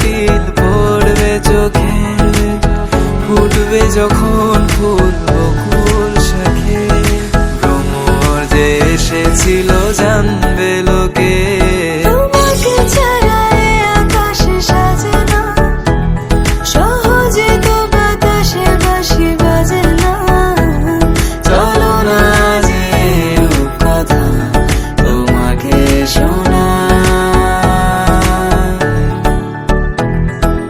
তিল পড়বে চোখে ফুটবে যখন ফুল।